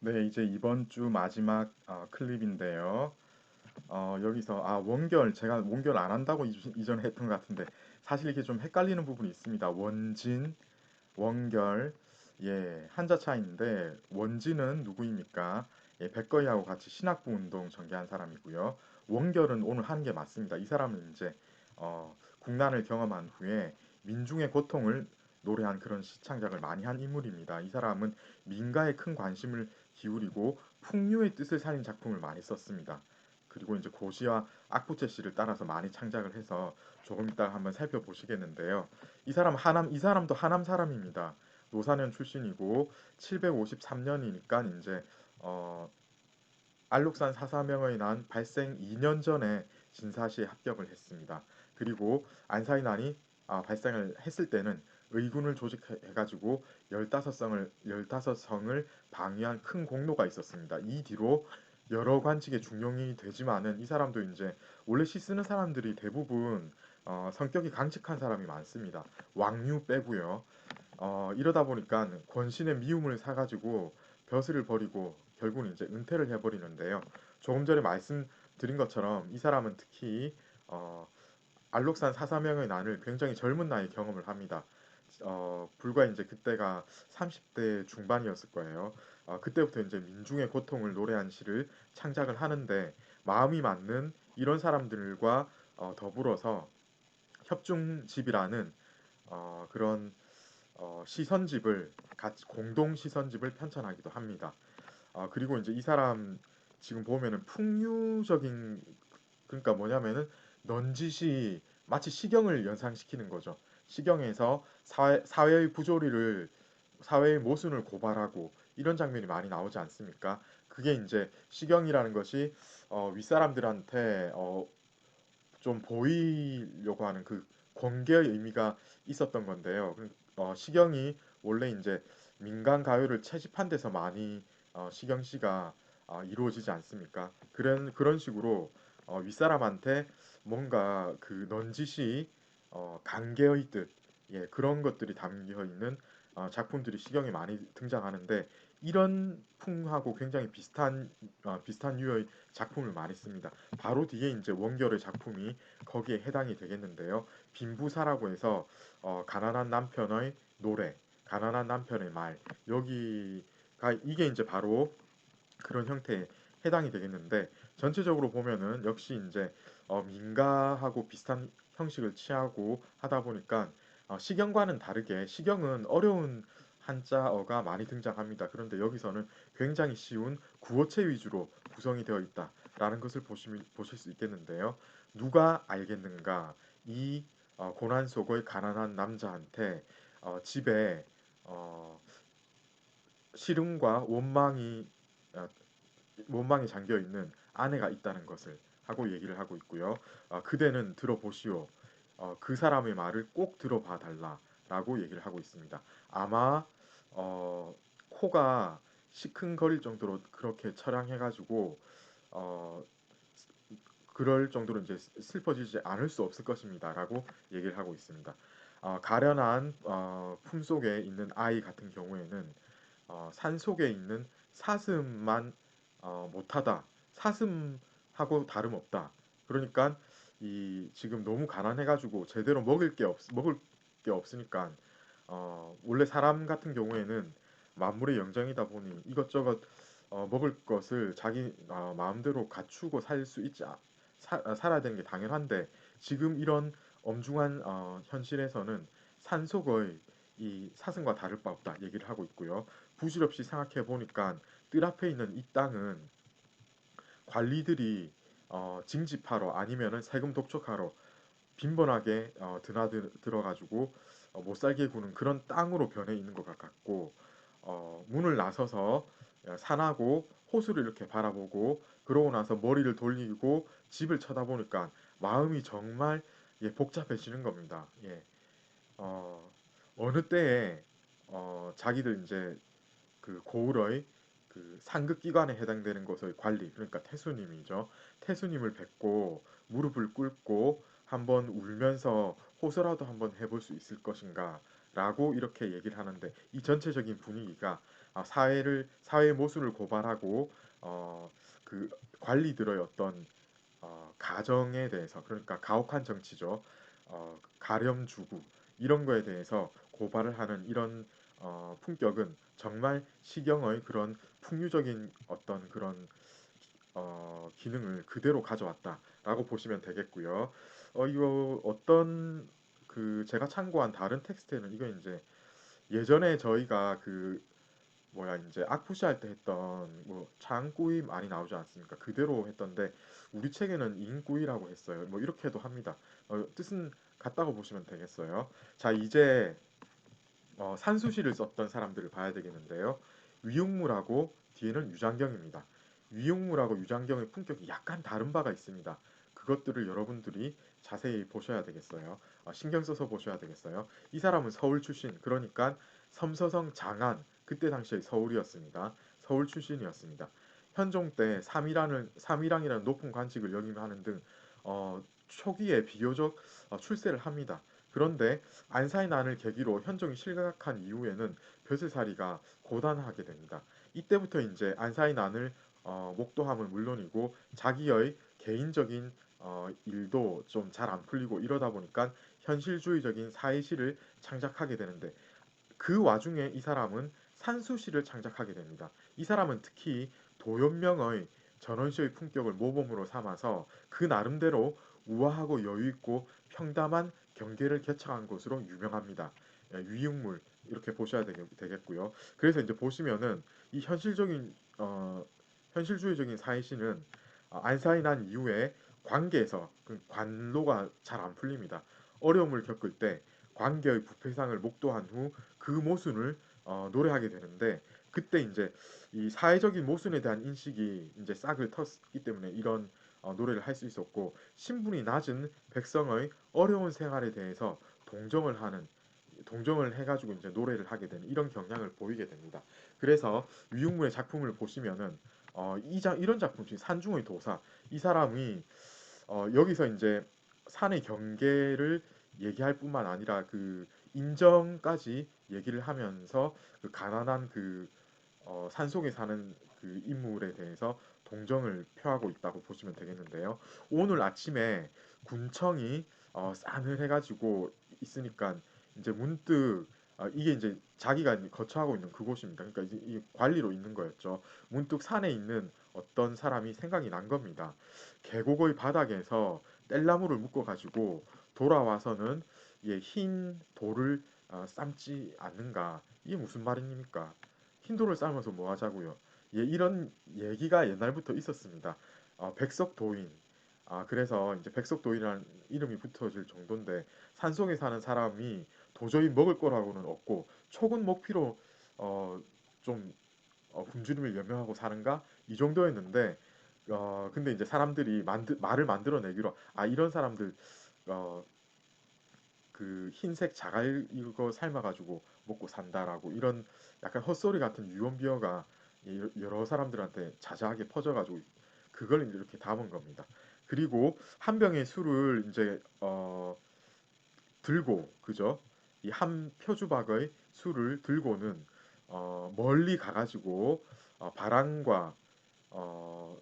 네, 이제 이번 주 마지막 어, 클립인데요. 어, 여기서 아 원결 제가 원결 안 한다고 이- 이전에 했던 것 같은데 사실 이게 좀 헷갈리는 부분이 있습니다. 원진, 원결, 예 한자 차이인데 원진은 누구입니까? 예, 백거이하고 같이 신학부 운동 전개한 사람이고요. 원결은 오늘 하는 게 맞습니다. 이 사람은 이제 어, 국난을 경험한 후에 민중의 고통을 노래한 그런 시창작을 많이 한 인물입니다. 이 사람은 민가에 큰 관심을 기울이고 풍류의 뜻을 살린 작품을 많이 썼습니다. 그리고 이제 고시와 악부채 씨를 따라서 많이 창작을 해서 조금 이따가 한번 살펴보시겠는데요. 이 사람 하남 이 사람도 하남 사람입니다. 노사년 출신이고 753년이니까 이제 어 알록산 사사명의 난 발생 2년 전에 진사시에 합격을 했습니다. 그리고 안사의 난이 아, 발생을 했을 때는 의군을 조직해가지고 15성을, 15성을 방위한 큰 공로가 있었습니다. 이 뒤로 여러 관직의 중용이 되지만은 이 사람도 이제 원래 시 쓰는 사람들이 대부분 어, 성격이 강직한 사람이 많습니다. 왕류 빼고요. 어, 이러다 보니까 권신의 미움을 사가지고 벼슬을 버리고 결국은 이제 은퇴를 해버리는데요. 조금 전에 말씀드린 것처럼 이 사람은 특히 어, 알록산 사사명의 난을 굉장히 젊은 나이에 경험을 합니다. 어, 불과 이제 그때가 30대 중반이었을 거예요. 어, 그때부터 이제 민중의 고통을 노래한 시를 창작을 하는데 마음이 맞는 이런 사람들과 어, 더불어서 협중집이라는 어, 그런 어, 시선집을 같이 공동 시선집을 편찬하기도 합니다. 어, 그리고 이제 이 사람 지금 보면은 풍류적인 그러니까 뭐냐면은 넌지시 마치 시경을 연상시키는 거죠. 시경에서 사회, 사회의 부조리를 사회의 모순을 고발하고 이런 장면이 많이 나오지 않습니까? 그게 이제 시경이라는 것이 어, 윗사람들한테 어, 좀 보이려고 하는 그 권계의 의미가 있었던 건데요. 그, 어, 시경이 원래 이제 민간 가요를 채집한 데서 많이 어, 시경 씨가 어, 이루어지지 않습니까? 그런 그런 식으로 어, 윗사람한테 뭔가 그 넌지시 어, 간계의 뜻, 예, 그런 것들이 담겨 있는 어, 작품들이 시경에 많이 등장하는데 이런 풍하고 굉장히 비슷한 어, 비슷한 유의 작품을 많이 씁니다. 바로 뒤에 이제 원결의 작품이 거기에 해당이 되겠는데요. 빈부사라고 해서 어, 가난한 남편의 노래, 가난한 남편의 말 여기가 이게 이제 바로 그런 형태에 해당이 되겠는데 전체적으로 보면은 역시 이제 어, 민가하고 비슷한 형식을 취하고 하다 보니까 어, 시경과는 다르게 시경은 어려운 한자어가 많이 등장합니다. 그런데 여기서는 굉장히 쉬운 구어체 위주로 구성이 되어 있다라는 것을 보시, 보실 수 있겠는데요. 누가 알겠는가? 이 어, 고난 속의 가난한 남자한테 어, 집에 어, 시름과 원망이 어, 원망이 잠겨 있는 아내가 있다는 것을 하고 얘기를 하고 있고요. 어, 그대는 들어보시오. 어, 그 사람의 말을 꼭 들어봐 달라라고 얘기를 하고 있습니다. 아마 어, 코가 시큰거릴 정도로 그렇게 처량해가지고 어, 그럴 정도로 이제 슬퍼지지 않을 수 없을 것입니다라고 얘기를 하고 있습니다. 어, 가련한 어, 품 속에 있는 아이 같은 경우에는 어, 산 속에 있는 사슴만 어, 못하다. 사슴 하고 다름없다. 그러니까 이 지금 너무 가난해가지고 제대로 먹을 게 없, 먹을 게 없으니까 어, 원래 사람 같은 경우에는 만물의 영장이다 보니 이것저것 어, 먹을 것을 자기 어, 마음대로 갖추고 살 수 있지 아- 사, 아, 살아야 되는 게 당연한데 지금 이런 엄중한 어, 현실에서는 산속의 이 사슴과 다를 바 없다 얘기를 하고 있고요. 부질없이 생각해 보니까 뜰 앞에 있는 이 땅은 관리들이 어, 징집하러 아니면은 세금 독촉하러 빈번하게 어, 드나들어 가지고 어, 못 살게 구는 그런 땅으로 변해 있는 것 같고 어, 문을 나서서 산하고 호수를 이렇게 바라보고 그러고 나서 머리를 돌리고 집을 쳐다보니까 마음이 정말 예, 복잡해지는 겁니다. 예. 어, 어느 때에 어, 자기들 이제 그 고을의 그 상급 기관에 해당되는 것의 관리 그러니까 태수님이죠. 태수님을 뵙고 무릎을 꿇고 한번 울면서 호소라도 한번 해볼 수 있을 것인가 라고 이렇게 얘기를 하는데 이 전체적인 분위기가 아, 사회를 사회의 모순을 고발하고 어, 그 관리들의 어떤 어, 가정에 대해서 그러니까 가혹한 정치죠. 어, 가렴 주구 이런 거에 대해서 고발을 하는 이런 어, 품격은 정말 시경의 그런 풍류적인 어떤 그런 어, 기능을 그대로 가져왔다라고 보시면 되겠고요. 어, 이거 어떤 그 제가 참고한 다른 텍스트에는 이거 이제 예전에 저희가 그 뭐야 이제 악푸시 할 때 했던 뭐 창구이 많이 나오지 않습니까? 그대로 했던데 우리 책에는 인구이라고 했어요. 뭐 이렇게도 합니다. 어, 뜻은 같다고 보시면 되겠어요. 자 이제 어, 산수시를 썼던 사람들을 봐야 되겠는데요. 위용물하고 뒤에는 유장경입니다. 위용물하고 유장경의 품격이 약간 다른 바가 있습니다. 그것들을 여러분들이 자세히 보셔야 되겠어요. 어, 신경 써서 보셔야 되겠어요. 이 사람은 서울 출신, 그러니까 섬서성 장안, 그때 당시에 서울이었습니다. 서울 출신이었습니다. 현종 때 삼이라는 삼이랑이라는 높은 관직을 역임하는 등 어, 초기에 비교적 어, 출세를 합니다. 그런데 안사의 난을 계기로 현종이 실각한 이후에는 벼슬살이가 고단하게 됩니다. 이때부터 이제 안사의 난을 어, 목도함은 물론이고 자기의 개인적인 어, 일도 좀 잘 안 풀리고 이러다 보니까 현실주의적인 사회시를 창작하게 되는데 그 와중에 이 사람은 산수시를 창작하게 됩니다. 이 사람은 특히 도연명의 전원시의 품격을 모범으로 삼아서 그 나름대로 우아하고 여유있고 평담한 경계를 개척한 것으로 유명합니다. 예, 위육물 이렇게 보셔야 되겠고요. 그래서 이제 보시면은 이 현실적인 어, 현실주의적인 사회시는 어, 안사이 난 이후에 관계에서 그 관로가 잘 안 풀립니다. 어려움을 겪을 때 관계의 부패상을 목도한 후 그 모순을 어, 노래하게 되는데 그때 이제 이 사회적인 모순에 대한 인식이 이제 싹을 텄기 때문에 이런 어, 노래를 할 수 있었고 신분이 낮은 백성의 어려운 생활에 대해서 동정을 하는 동정을 해가지고 이제 노래를 하게 되는 이런 경향을 보이게 됩니다. 그래서 위육무의 작품을 보시면은 어, 이장 이런 작품 중 산중의 도사 이 사람이 어, 여기서 이제 산의 경계를 얘기할 뿐만 아니라 그 인정까지 얘기를 하면서 그 가난한 그 어, 산속에 사는 그 인물에 대해서 동정을 표하고 있다고 보시면 되겠는데요. 오늘 아침에 군청이 어, 싸늘해가지고 있으니까 이제 문득 어, 이게 이제 자기가 거처하고 있는 그곳입니다. 그러니까 이제 이 관리로 있는 거였죠. 문득 산에 있는 어떤 사람이 생각이 난 겁니다. 계곡의 바닥에서 뗄나무를 묶어가지고 돌아와서는 예, 흰 돌을 어, 삶지 않는가? 이게 무슨 말입니까? 흰 돌을 삶아서 뭐 하자고요? 예, 이런 얘기가 옛날부터 있었습니다. 어, 백석도인. 아, 그래서 이제 백석도인이라는 이름이 붙어질 정도인데 산속에 사는 사람이 도저히 먹을 거라고는 없고 촉은 먹피로 어, 좀 어, 굶주림을 연명하고 사는가 이 정도였는데 어, 근데 이제 사람들이 만드, 말을 만들어내기로 아 이런 사람들 어, 그 흰색 자갈 이거 삶아가지고 먹고 산다라고 이런 약간 헛소리 같은 유언비어가 여러 사람들한테 자자하게 퍼져가지고 그걸 이렇게 담은 겁니다. 그리고 한 병의 술을 이제 어 들고 그죠? 이 한 표주박의 술을 들고는 어 멀리 가가지고 어 바람과 어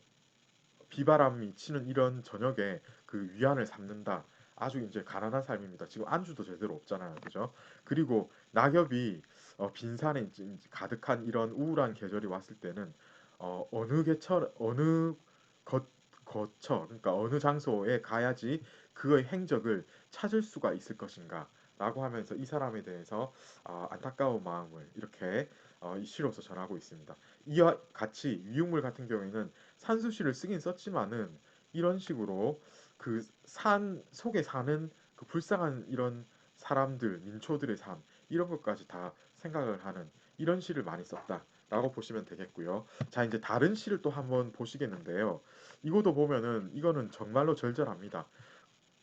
비바람이 치는 이런 저녁에 그 위안을 삼는다. 아주 이제 가난한 삶입니다. 지금 안주도 제대로 없잖아요. 그죠? 그리고 낙엽이 어, 빈산에 가득한 이런 우울한 계절이 왔을 때는 어, 어느 개처 어느 거, 거처 그러니까 어느 장소에 가야지 그의 행적을 찾을 수가 있을 것인가 라고 하면서 이 사람에 대해서 어, 안타까운 마음을 이렇게 어, 이 시로서 전하고 있습니다. 이와 같이 위육물 같은 경우에는 산수시를 쓰긴 썼지만은 이런 식으로 그 산 속에 사는 그 불쌍한 이런 사람들 민초들의 삶 이런 것까지 다 생각을 하는 이런 시를 많이 썼다라고 보시면 되겠고요. 자 이제 다른 시를 또 한번 보시겠는데요. 이것도 보면은 이거는 정말로 절절합니다.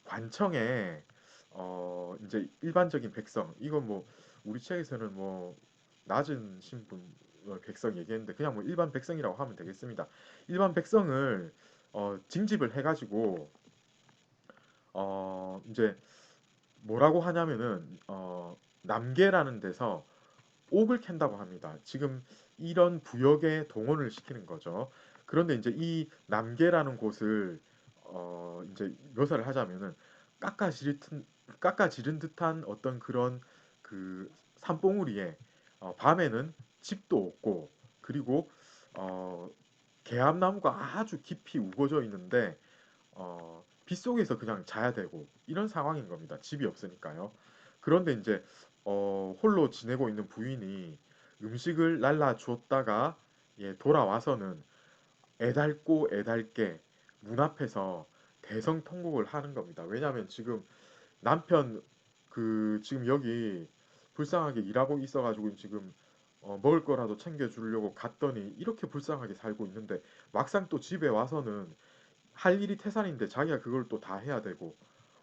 관청에 어 이제 일반적인 백성 이건 뭐 우리 책에서는 뭐 낮은 신분 어, 백성 얘기했는데 그냥 뭐 일반 백성이라고 하면 되겠습니다. 일반 백성을 어, 징집을 해가지고 어 이제 뭐라고 하냐면은 어 남계라는 데서 옥을 캔다고 합니다. 지금 이런 부역에 동원을 시키는 거죠. 그런데 이제 이 남계라는 곳을 어 이제 묘사를 하자면은 깎아지른 깎아지른 듯한 어떤 그런 그 산봉우리에 어 밤에는 집도 없고 그리고 어 개암나무가 아주 깊이 우거져 있는데 어 빗속에서 그냥 자야 되고 이런 상황인 겁니다. 집이 없으니까요. 그런데 이제 어 홀로 지내고 있는 부인이 음식을 날라 주었다가 예 돌아와서는 애달고 애달게 문 앞에서 대성통곡을 하는 겁니다. 왜냐하면 지금 남편 그 지금 여기 불쌍하게 일하고 있어가지고 지금 어 먹을 거라도 챙겨주려고 갔더니 이렇게 불쌍하게 살고 있는데 막상 또 집에 와서는 할 일이 태산인데 자기가 그걸 또 다 해야 되고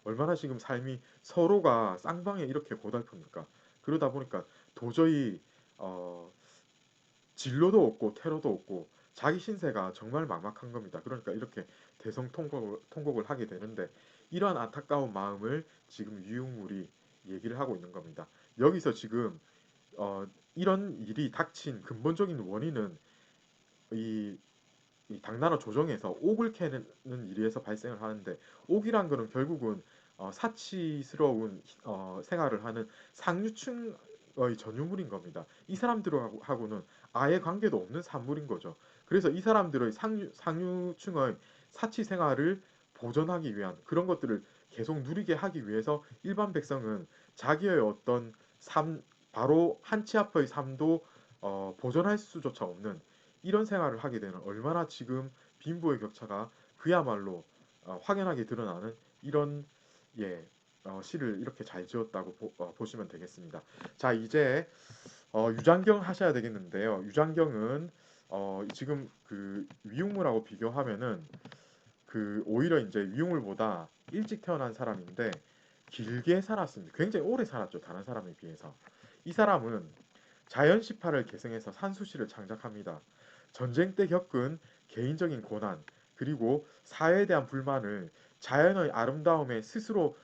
얼마나 지금 삶이 서로가 쌍방에 이렇게 고달픕니까? 그러다 보니까 도저히 어 진로도 없고 테러도 없고 자기 신세가 정말 막막한 겁니다. 그러니까 이렇게 대성 통곡을 통곡을 하게 되는데 이러한 안타까운 마음을 지금 유육물이 얘기를 하고 있는 겁니다. 여기서 지금 어 이런 일이 닥친 근본적인 원인은 이, 이 당나라 조정에서 옥을 캐는 일에서 발생을 하는데 옥이란 거는 결국은 어 사치스러운 어 생활을 하는 상류층의 전유물인 겁니다. 이 사람들하고는 아예 관계도 없는 산물인 거죠. 그래서 이 사람들의 상류, 상류층의 사치 생활을 보존하기 위한 그런 것들을 계속 누리게 하기 위해서 일반 백성은 자기의 어떤 삶 바로 한 치 앞의 삶도 어, 보존할 수조차 없는 이런 생활을 하게 되는 얼마나 지금 빈부의 격차가 그야말로 어, 확연하게 드러나는 이런 예 어, 시를 이렇게 잘 지었다고 보, 어, 시면 되겠습니다. 자 이제 어, 유장경 하셔야 되겠는데요. 유장경은 어, 지금 그 위용물하고 비교하면은 그 오히려 이제 위용물보다 일찍 태어난 사람인데 길게 살았습니다. 굉장히 오래 살았죠. 다른 사람에 비해서. 이 사람은 자연 18을 계승해서 산수시를 창작합니다. 전쟁 때 겪은 개인적인 고난 그리고 사회에 대한 불만을 자연의 아름다움에 스스로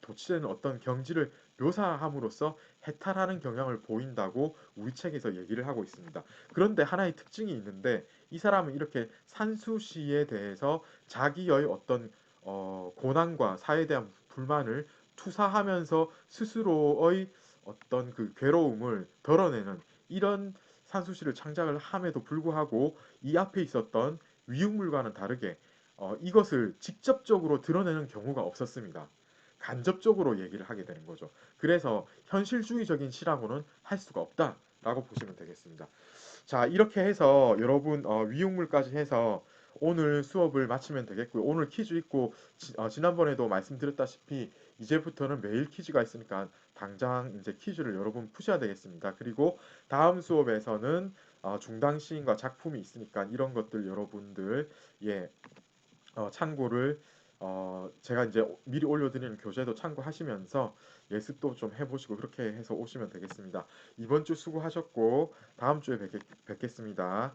도취되는 어떤 경지를 묘사함으로써 해탈하는 경향을 보인다고 우리 책에서 얘기를 하고 있습니다. 그런데 하나의 특징이 있는데 이 사람은 이렇게 산수 시에 대해서 자기의 어떤 어, 고난과 사회에 대한 불만을 투사하면서 스스로의 어떤 그 괴로움을 덜어내는 이런 산수시를 창작을 함에도 불구하고 이 앞에 있었던 위육물과는 다르게 어, 이것을 직접적으로 드러내는 경우가 없었습니다. 간접적으로 얘기를 하게 되는 거죠. 그래서 현실주의적인 시라고는 할 수가 없다라고 보시면 되겠습니다. 자 이렇게 해서 여러분 어, 위육물까지 해서 오늘 수업을 마치면 되겠고요. 오늘 퀴즈 있고 지, 어, 지난번에도 말씀드렸다시피 이제부터는 매일 퀴즈가 있으니까 당장 이제 퀴즈를 여러분 푸셔야 되겠습니다. 그리고 다음 수업에서는 어, 중당 시인과 작품이 있으니까 이런 것들 여러분들 예 어, 참고를 어, 제가 이제 미리 올려드리는 교재도 참고하시면서 예습도 좀 해보시고 그렇게 해서 오시면 되겠습니다. 이번 주 수고하셨고 다음 주에 뵙겠, 뵙겠습니다.